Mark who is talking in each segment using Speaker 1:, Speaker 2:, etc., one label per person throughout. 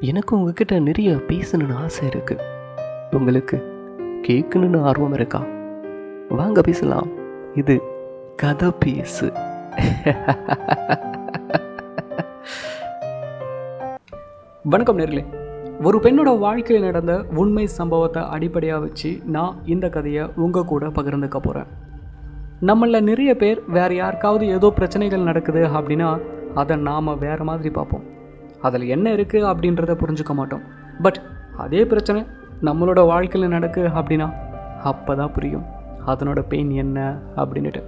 Speaker 1: எனக்கு உங்ககிட்ட நிறைய பேசணும்னு ஆசை இருக்கு. உங்களுக்கு கேட்கணும்னு ஆர்வம் இருக்கா? வாங்க பேசலாம். இது கதை பேசு.
Speaker 2: வணக்கம் நேர்களே. ஒரு பெண்ணோட வாழ்க்கையில் நடந்த உண்மை சம்பவத்தை அடிப்படையாக வச்சு நான் இந்த கதையை உங்கள் கூட பகிர்ந்துக்க போகிறேன் நம்மள நிறைய பேர் வேறு யாருக்காவது ஏதோ பிரச்சனைகள் நடக்குது அப்படின்னா அதை நாம் வேறு மாதிரி பார்ப்போம். அதில் என்ன இருக்குது அப்படின்றத புரிஞ்சுக்க மாட்டோம். பட் அதே பிரச்சனை நம்மளோட வாழ்க்கையில் நடக்கு அப்படின்னா அப்போ தான் புரியும். அதனோட பெயின் என்ன அப்படின்னுட்டு.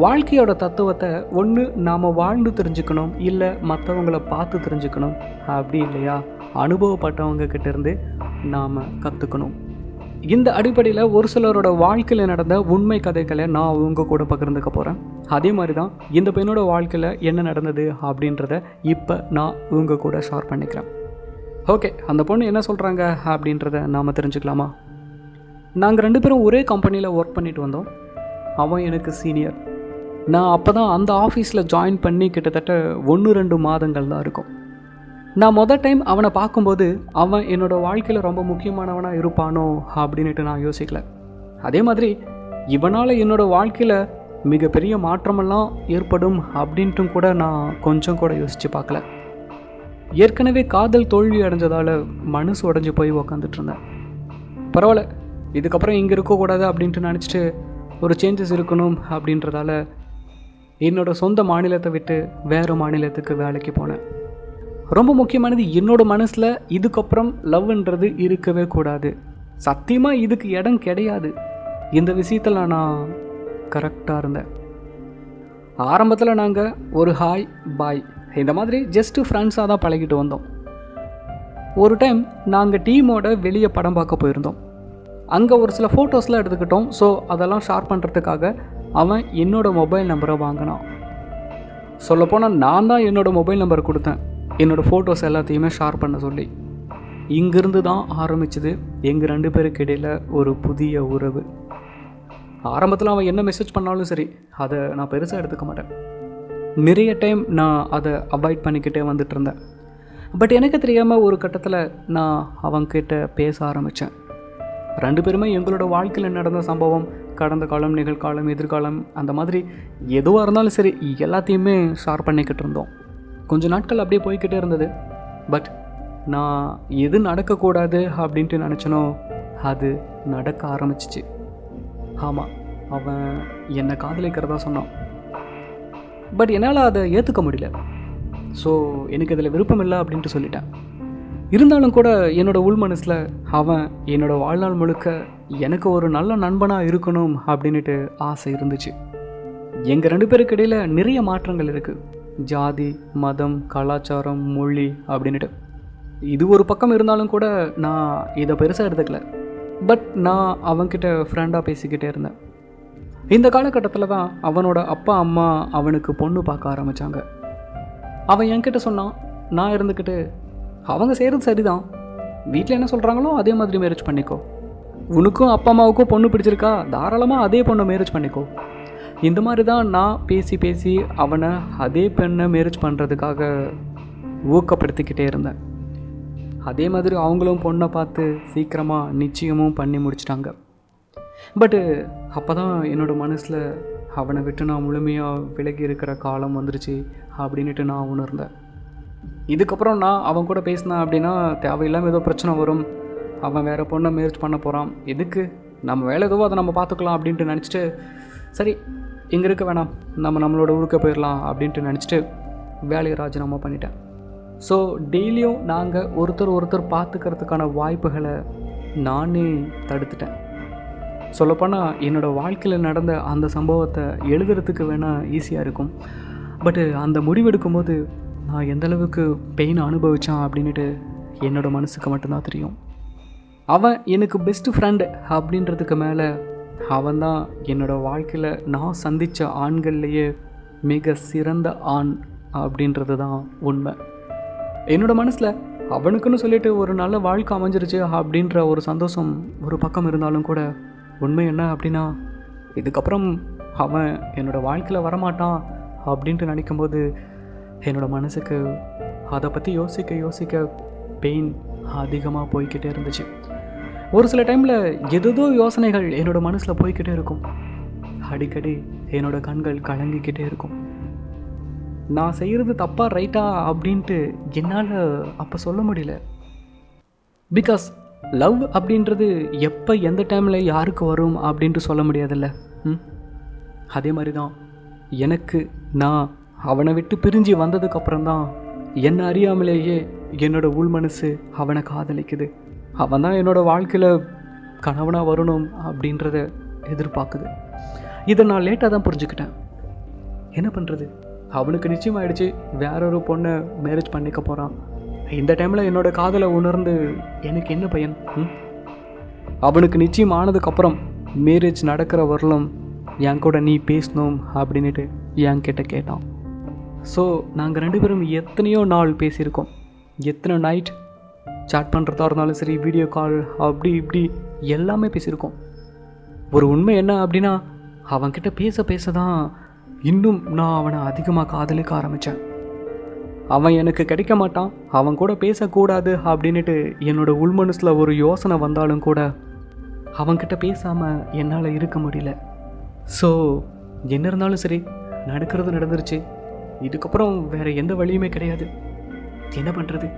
Speaker 2: வாழ்க்கையோட தத்துவத்தை ஒன்று நாம் வாழ்ந்து தெரிஞ்சுக்கணும் இல்லை மற்றவங்கள பார்த்து தெரிஞ்சுக்கணும். அப்படி இல்லையா? அனுபவப்பட்டவங்க கிட்டேருந்து நாம் கற்றுக்கணும் இந்த அடிப்படையில் ஒரு சிலரோட வாழ்க்கையில் நடந்த உண்மை கதைகளை நான் உங்க கூட பகிர்ந்துக்க போகிறேன் அதே மாதிரி தான் இந்த பெண்ணோட வாழ்க்கையில் என்ன நடந்தது அப்படின்றத இப்போ நான் உங்க கூட ஷேர் பண்ணிக்கிறேன். ஓகே அந்த பொண்ணு என்ன சொல்கிறாங்க அப்படின்றத நாம் தெரிஞ்சுக்கலாமா? நாங்கள் ரெண்டு பேரும் ஒரே கம்பெனியில் ஒர்க் பண்ணிட்டு வந்தோம். அவன் எனக்கு சீனியர் நான் அப்போ தான் அந்த ஆஃபீஸில் ஜாயின் பண்ணி கிட்டத்தட்ட ஒன்று ரெண்டு மாதங்கள் தான் இருக்கும். நான் மொதல் டைம் அவனை பார்க்கும்போது அவன் என்னோட வாழ்க்கையில் ரொம்ப முக்கியமானவனாக இருப்பானோ அப்படின்ட்டு நான் யோசிக்கல. அதே மாதிரி இவனால் என்னோட வாழ்க்கையில் மிகப்பெரிய மாற்றமெல்லாம் ஏற்படும் அப்படின்ட்டும் கூட நான் கொஞ்சம் கூட யோசித்து பார்க்கல. ஏற்கனவே காதல் தோல்வி அடைஞ்சதால் மனசு உடஞ்சி போய் உக்காந்துட்டு இருந்தேன். பரவாயில்ல இதுக்கப்புறம் இங்கே இருக்கக்கூடாது அப்படின்ட்டு நினச்சிட்டு ஒரு சேஞ்சஸ் இருக்கணும் அப்படின்றதால என்னோட சொந்த மாநிலத்தை விட்டு வேறு மாநிலத்துக்கு வேலைக்கு போனேன். ரொம்ப முக்கியமானது என்னோட மனசில் இதுக்கப்புறம் லவ்ன்றது இருக்கவே கூடாது. சத்தியமாக இதுக்கு இடம் கிடையாது. இந்த விஷயத்தில் நான் கரெக்டாக இருந்தேன். ஆரம்பத்தில் நாங்கள் ஒரு ஹாய் பாய் இந்த மாதிரி ஜஸ்ட்டு ஃப்ரெண்ட்ஸாக தான் பழகிட்டு வந்தோம். ஒரு டைம் நாங்கள் டீமோட வெளியே படம் பார்க்க போயிருந்தோம். அங்கே ஒரு சில ஃபோட்டோஸ்லாம் எடுத்துக்கிட்டோம். ஸோ அதெல்லாம் ஷேர் பண்ணுறதுக்காக அவன் என்னோட மொபைல் நம்பரை வாங்கினான். சொல்லப்போனால் நான் தான் என்னோடய மொபைல் நம்பர் கொடுத்தேன். என்னோடய ஃபோட்டோஸ் எல்லாத்தையுமே ஷேர் பண்ண சொல்லி இங்கிருந்து தான் ஆரம்பிச்சது எங்கள் ரெண்டு பேருக்கு இடையில் ஒரு புதிய உறவு. ஆரம்பத்தில் அவன் என்ன மெசேஜ் பண்ணாலும் சரி அதை நான் பெருசாக எடுத்துக்க மாட்டேன். நிறைய டைம் நான் அதை அவாய்ட் பண்ணிக்கிட்டே வந்துட்டு இருந்தேன். பட் எனக்கு தெரியாமல் ஒரு கட்டத்தில் நான் அவங்கக்கிட்ட பேச ஆரம்பித்தேன் ரெண்டு பேருமே எங்களோட வாழ்க்கையில் நடந்த சம்பவம் கடந்த காலம் நிகழ்காலம் எதிர்காலம் அந்த மாதிரி எதுவாக இருந்தாலும் சரி எல்லாத்தையுமே ஷேர் பண்ணிக்கிட்டு இருந்தோம். கொஞ்ச நாட்கள் அப்படியே போய்கிட்டே இருந்தது. பட் நான் எது நடக்கக்கூடாது அப்படின்ட்டு நினச்சனோ அது நடக்க ஆரம்பிச்சிச்சு. ஆமாம் அவன் என்னை காதலிக்கிறதா சொன்னான். பட் என்னால் அதை ஏற்றுக்க முடியல. ஸோ எனக்கு இதில் விருப்பம் இல்லை அப்படின்ட்டு சொல்லிட்டேன். இருந்தாலும் கூட என்னோடய உள் மனசில் அவன் என்னோட வாழ்நாள் முழுக்க எனக்கு ஒரு நல்ல நண்பனாக இருக்கணும் அப்படின்ட்டு ஆசை இருந்துச்சு. எங்கள் ரெண்டு பேருக்கு இடையில் நிறைய மாற்றங்கள் இருக்குது ஜாதி மதம் கலாச்சாரம் மொழி அப்படின்ட்டு இது ஒரு பக்கம் இருந்தாலும் கூட நான் இதை பெருசாக எடுத்துக்கல. பட் நான் அவன்கிட்ட ஃப்ரெண்டாக பேசிக்கிட்டே இருந்தேன். இந்த காலகட்டத்தில் தான் அவனோட அப்பா அம்மா அவனுக்கு பொண்ணு பார்க்க ஆரம்பித்தாங்க அவன் என்கிட்ட சொன்னான் நான் இருந்துக்கிட்டு அவங்க செய்கிறது சரிதான். வீட்டில் என்ன சொல்கிறாங்களோ அதே மாதிரி மேரேஜ் பண்ணிக்கோ. உனக்கும் அப்பா அம்மாவுக்கும் பொண்ணு பிடிச்சிருக்கா? தாராளமாக அதே பொண்ணை மேரேஜ் பண்ணிக்கோ. இந்த மாதிரி தான் நான் பேசி பேசி அவனை அதே பெண்ணை மேரேஜ் பண்ணுறதுக்காக ஊக்கப்படுத்திக்கிட்டே இருந்தேன். அதே மாதிரி அவங்களும் பொண்ணை பார்த்து சீக்கிரமாக நிச்சயமும் பண்ணி முடிச்சிட்டாங்க. பட்டு அப்போ தான் என்னோடய மனசில் அவனை விட்டு நான் முழுமையாக விலகி இருக்கிற காலம் வந்துருச்சு அப்படின்ட்டு நான் உணர்ந்தேன். இதுக்கப்புறம் நான் அவன் கூட பேசினேன் அப்படின்னா தேவையில்லாமல் ஏதோ பிரச்சனை வரும். அவன் வேறு பொண்ணை மேரேஜ் பண்ண போகிறான் எதுக்கு? நம்ம வேலை எதுவோ அதை நம்ம பார்த்துக்கலாம் அப்படின்ட்டு நினச்சிட்டு சரி இங்கே இருக்க வேணாம். நம்ம நம்மளோட ஊருக்கு போயிடலாம் அப்படின்ட்டு நினச்சிட்டு வேலையை ராஜினாமா பண்ணிட்டேன். ஸோ டெய்லியும் நாங்கள் ஒருத்தர் ஒருத்தர் பார்த்துக்கிறதுக்கான வாய்ப்புகளை நானே தடுத்துட்டேன். சொல்லப்போனால் என்னோடய வாழ்க்கையில் நடந்த அந்த சம்பவத்தை எழுதுறதுக்கு வேணால் ஈஸியாக இருக்கும். பட்டு அந்த முடிவெடுக்கும்போது நான் எந்தளவுக்கு பெயின் அனுபவித்தான் அப்படின்ட்டு என்னோடய மனசுக்கு மட்டும்தான் தெரியும். அவன் எனக்கு பெஸ்ட்டு ஃப்ரெண்டு அப்படின்றதுக்கு மேலே அவன் தான் என்னோடய வாழ்க்கையில் நான் சந்தித்த ஆண்கள்லேயே மிக சிறந்த ஆண் அப்படின்றது தான் உண்மை. என்னோடய மனசில் அவனுக்குன்னு சொல்லிட்டு ஒரு நல்ல வாழ்க்கை அமைஞ்சிருச்சு அப்படின்ற ஒரு சந்தோஷம் ஒரு பக்கம் இருந்தாலும் கூட உண்மை என்ன அப்படின்னா இதுக்கப்புறம் அவன் என்னோடய வாழ்க்கையில் வரமாட்டான் அப்படின்ட்டு நினைக்கும்போது என்னோடய மனசுக்கு அதை பற்றி யோசிக்க யோசிக்க பெயின் அதிகமாக போய்கிட்டே இருந்துச்சு. ஒரு சில டைமில் எதோ யோசனைகள் என்னோட மனசில் போய்கிட்டே இருக்கும். அடிக்கடி என்னோட கண்கள் கலங்கிக்கிட்டே இருக்கும். நான் செய்கிறது தப்பாக ரைட்டா அப்படின்ட்டு என்னால் அப்போ சொல்ல முடியல. பிகாஸ் லவ் அப்படின்றது எப்போ எந்த டைமில் யாருக்கு வரும் அப்படின்ட்டு சொல்ல முடியாதுல்ல. ம்? அதே மாதிரி தான் எனக்கு நான் அவனை விட்டு பிரிஞ்சு வந்ததுக்கப்புறம் தான் என்னை அறியாமலேயே என்னோட உள் மனசு அவனை காதலிக்குது. அவன் தான் என்னோடய வாழ்க்கையில் கணவனாக வரணும் அப்படின்றத எதிர்பார்க்குது. இதை நான் லேட்டாக தான் புரிஞ்சுக்கிட்டேன். என்ன பண்ணுறது அவனுக்கு நிச்சயமாயிடுச்சு. வேற ஒரு பொண்ணை மேரேஜ் பண்ணிக்க போகிறான் இந்த டைமில் என்னோடய காதலை உணர்ந்து எனக்கு என்ன பையன்? ம்? அவனுக்கு நிச்சயம் ஆனதுக்கப்புறம் மேரேஜ் நடக்கிற வரலும் என் கூட நீ பேசணும் அப்படின்னுட்டு என்கிட்ட கேட்டான். ஸோ நாங்கள் ரெண்டு பேரும் எத்தனையோ நாள் பேசியிருக்கோம். எத்தனை நைட் சாட் பண்ணுறதா இருந்தாலும் சரி வீடியோ கால் அப்படி இப்படி எல்லாமே பேசியிருக்கோம். ஒரு உண்மை என்ன அப்படின்னா அவன்கிட்ட பேச பேச தான் இன்னும் நான் அவனை அதிகமாக காதலிக்க ஆரம்பித்தேன் அவன் எனக்கு கிடைக்க மாட்டான் அவன் கூட பேசக்கூடாது அப்படின்ட்டு என்னோட உள்மனசில் ஒரு யோசனை வந்தாலும் கூட அவன்கிட்ட பேசாமல் என்னால் இருக்க முடியல. ஸோ என்ன இருந்தாலும் சரி நடக்கிறது நடந்துருச்சு. இதுக்கப்புறம் வேறு எந்த வழியுமே கிடையாது. என்ன பண்ணுறது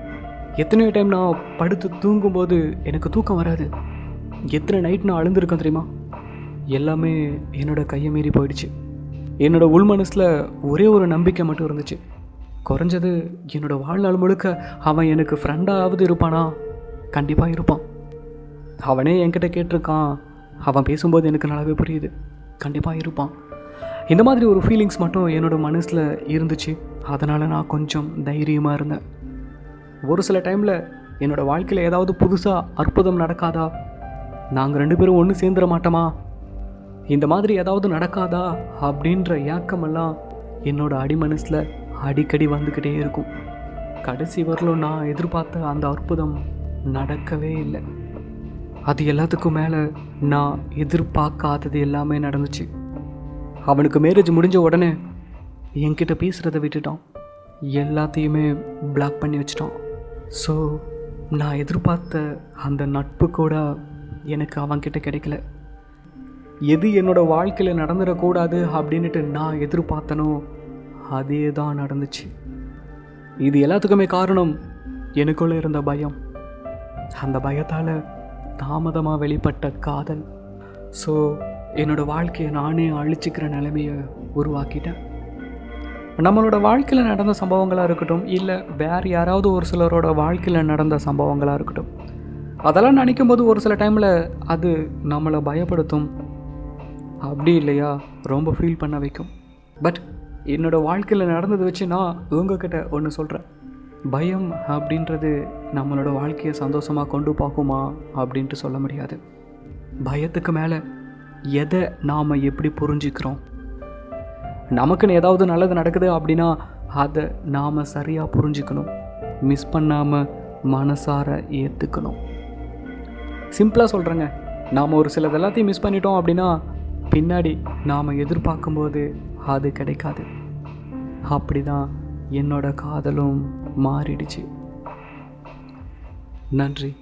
Speaker 2: எத்தனையோ டைம் நான் படுத்து தூங்கும்போது எனக்கு தூக்கம் வராது. எத்தனை நைட் நான் அழுந்திருக்கேன் தெரியுமா? எல்லாமே என்னோடய கையை மீறி போயிடுச்சு. என்னோடய உள் மனசில் ஒரே ஒரு நம்பிக்கை மட்டும் இருந்துச்சு. குறைஞ்சது என்னோடய வாழ்நாள் முழுக்க அவன் எனக்கு ஃப்ரெண்டாவது இருப்பானா? கண்டிப்பாக இருப்பான். அவனே என்கிட்ட கேட்டிருக்கான். அவன் பேசும்போது எனக்கு நல்லாவே புரியுது. கண்டிப்பாக இருப்பான். இந்த மாதிரி ஒரு ஃபீலிங்ஸ் மட்டும் என்னோட மனசில் இருந்துச்சு. அதனால் நான் கொஞ்சம் தைரியமாக இருந்தேன். ஒரு சில டைமில் என்னோடய வாழ்க்கையில் ஏதாவது புதுசாக அற்புதம் நடக்காதா? நாங்கள் ரெண்டு பேரும் ஒன்று சேர்ந்துட மாட்டோமா? இந்த மாதிரி ஏதாவது நடக்காதா? அப்படின்ற ஏக்கமெல்லாம் என்னோடய அடிமனசில் அடிக்கடி வந்துக்கிட்டே இருக்கும். கடைசி வரலும் நான் எதிர்பார்த்த அந்த அற்புதம் நடக்கவே இல்லை. அது எல்லாத்துக்கும் மேலே நான் எதிர்பார்க்காதது எல்லாமே நடந்துச்சு. அவனுக்கு மேரேஜ் முடிஞ்ச உடனே என்கிட்ட பேசுகிறத விட்டுட்டான். எல்லாத்தையுமே பிளாக் பண்ணி வச்சிட்டான். ஸோ நான் எதிர்பார்த்த அந்த நட்பு கூட எனக்கு அவங்கிட்ட கிடைக்கல. எது என்னோடய வாழ்க்கையில் நடந்துடக்கூடாது அப்படின்ட்டு நான் எதிர்பார்த்தனோ அதே தான் நடந்துச்சு. இது எல்லாத்துக்குமே காரணம் எனக்குள்ளே இருந்த பயம். அந்த பயத்தால் தாமதமாக வெளிப்பட்ட காதல். ஸோ என்னோடய வாழ்க்கையை நானே அழிச்சிக்கிற நிலைமையை உருவாக்கிட்டேன். நம்மளோட வாழ்க்கையில் நடந்த சம்பவங்களாக இருக்கட்டும் இல்லை வேறு யாராவது ஒரு சிலரோட வாழ்க்கையில் நடந்த சம்பவங்களாக இருக்கட்டும். அதெல்லாம் நினைக்கும் போது ஒரு சில டைமில் அது நம்மளை பயப்படுத்தும். அப்படி இல்லையா? ரொம்ப ஃபீல் பண்ண வைக்கும். பட் என்னோட வாழ்க்கையில் நடந்ததை வச்சு நான் உங்ககிட்ட ஒன்று சொல்கிறேன் பயம் அப்படின்றது நம்மளோட வாழ்க்கையை சந்தோஷமாக கொண்டு பார்க்குமா அப்படின்ட்டு சொல்ல முடியாது. பயத்துக்கு மேலே எதை நாம் எப்படி புரிஞ்சுக்கிறோம்? நமக்குன்னு ஏதாவது நல்லது நடக்குது அப்படின்னா அதை நாம் சரியாக புரிஞ்சுக்கணும். மிஸ் பண்ணாமல் மனசார ஏற்றுக்கணும் சிம்பிளாக சொல்கிறேங்க நாம் ஒரு சிலது எல்லாத்தையும் மிஸ் பண்ணிட்டோம் அப்படின்னா பின்னாடி நாம் எதிர்பார்க்கும்போது அது கிடைக்காது. அப்படி தான் என்னோட காதலும் மாறிடுச்சு. நன்றி.